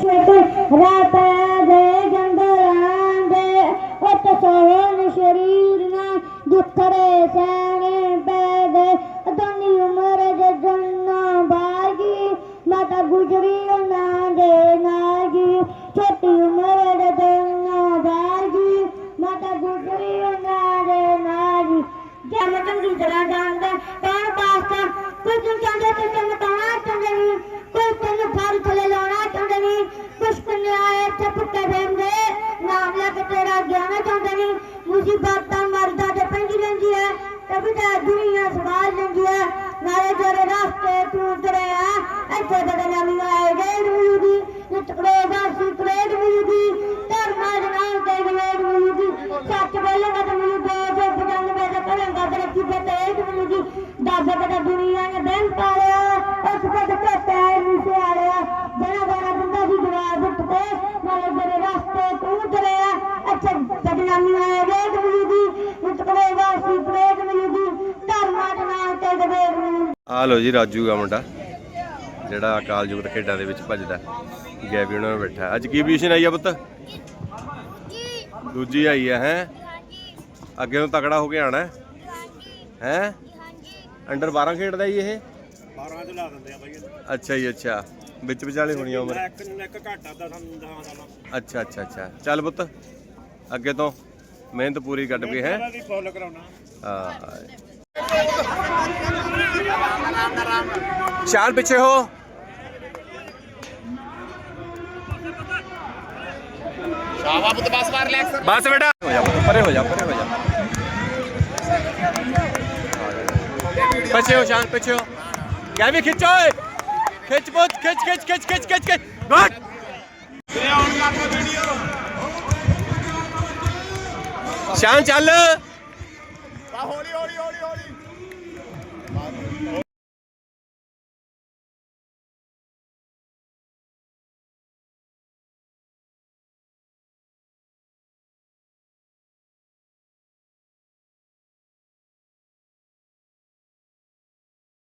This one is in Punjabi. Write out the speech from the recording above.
ਰਾਤ ਦੇ ਜੰਗਲਾਂ ਦੇ ਉੱਤ ਸੋਹਣ ਸ਼ਰੀਰ ਨਾ ਦੁੱਖਰੇ ਸਹਿਣੇ ਪੈ ਗਏ ਅਦੋਨੀ ਉਮਰ ਦੇ ਜੰਨਾ ਬਾਗੀ ਮਾਤਾ ਗੁਜਰੀ ਉਹਨਾਂ ਦੇ ਨਾਗੀ ਛੋਟੀ ਉਮਰ ਦੇ ਜੰਨਾ ਬਾਗੀ ਮਾਤਾ ਗੁਜਰੀ ਉਹਨਾਂ ਦੇ ਨਾਗੀ ਜਮ ਚੰਗੀ ਤਰ੍ਹਾਂ ਜਾਣਦਾ ਕੌਣ ਪਾਸਤਾ ਕੋਈ ਤੂੰ ਤੇ ਨਹੀਂ ਮੁਸੀਬਤਾਂ ਮਰਦਾ ਤੇ ਪੈਂਦੀ ਰਹਿੰਦੀ ਹੈ ਕभी ਤਾਂ ਦੁਨੀਆ ਸਵਾਲ ਲੈਂਦੀ ਹੈ। ਨਾਲੇ ਜਿਹੜੇ ਰਸਤੇ ਤੂੰ ਤੁਰਿਆ ਇੱਥੇ ਤੇ ਨਵੀਂ ਆਏ ਗਏ ਰੂਦੀ ਨਿਤਕੜੇ ਦਾ। ਸੁਕੜੇ ਰੂਦੀ ਧਰਮਾਂ ਦੇ ਨਾਮ ਤੇ ਗਏ ਰੂਦੀ ਸੱਚ ਬੋਲੇਗਾ ਤੇ ਮੈਨੂੰ ਦੇ ਦੇ ਬਜੰਗ ਵੇ ਤੇ ਕਰੇਗਾ ਤੇ ਰੱਖੀ ਤੇ ਤੇਜ ਮਿਲੂਗੀ ਦਾਬੇ ਤੇ ਦੁਨੀਆ ਨੇ ਬੈਂਕ ਪਾਇਆ ਉਸ ਤੇ ਤੇ ਪੈਰ ਨੂੰ ਸਿਆੜਿਆ ਜਣਾ ਬਣਾ ਬੰਦਾ ਦੀ ਜਵਾਬ ਉੱਠ ਕੇ, ਨਾਲੇ ਜਿਹੜੇ ਰਸਤੇ ਤੂੰ ਤੁਰਿਆ ਅੱਛਾ ਬਦਨਾਮੀ ਦਾ ਧਰਮਾਂ ਦੇ ਤੇ ਆ ਲੋ ਜੀ ਰਾਜੂ ਦਾ ਮੁੰਡਾ ਜਿਹੜਾ ਅਕਾਲ ਯੁਗਤ ਖੇਡਾਂ ਦੇ ਵਿੱਚ ਭੱਜਦਾ। ਗੈਬੀ ਉਹਨਾਂ ਨਾਲ ਬੈਠਾ। ਅੱਜ ਕੀ ਪੋਜੀਸ਼ਨ ਆਈ ਆ ਪੁੱਤ? ਦੂਜੀ ਆਈ ਆ ਹੈ? ਅੱਗੇ ਨੂੰ ਤਕੜਾ ਹੋ ਕੇ ਆਣਾ ਹੈ? ਹੈ ਅੰਡਰ 12 ਖੇਡਦਾ ਜੀ ਇਹ? 12 ਚ ਲਾ ਦਿੰਦੇ ਆ ਬਾਈ ਅੱਛਾ ਜੀ ਅੱਛਾ। ਵਿੱਚ ਵਿਚਾਲੇ ਹੋਣੀ ਆ ਉਮਰ। ਇੱਕ ਇੱਕ ਘੱਟ ਆਦਾ ਸਾਨੂੰ 10 ਸਾਲਾਂ ਅੱਛਾ ਅੱਛਾ ਅੱਛਾ। ਚੱਲ ਪੁੱਤ ਅੱਗੇ ਤੋਂ। ਮਿਹਨਤ ਪੂਰੀ ਕੱਢ ਕੇ ਹੈ? ਇਹਨਾਂ ਦੀ ਫੁੱਲ ਕਰਾਉਣਾ। ਹਾਂ। ਸ਼ਾਨ ਪਿੱਛੇ ਹੋ। ਸ਼ਾਵਾ ਪੁੱਤ ਬਸ ਮਾਰ ਲੈ ਬਸ ਬੇਟਾ। ਹੋ ਜਾ ਪਰੇ ਹੋ ਜਾ ਪਰੇ ਹੋ ਜਾ। ਪਿੱਛੇ ਹੋ ਸ਼ਾਨ ਪਿੱਛੇ ਹੋ। ਕਹਿ ਵੀ ਖਿੱਚੋ ਓਏ। ਖਿੱਚ ਪੁੱਤ ਖਿੱਚ ਖਿੱਚ ਖਿੱਚ ਖਿੱਚ ਖਿੱਚ ਗੁੱਡ ਸ਼ਾਨ ਚੱਲ।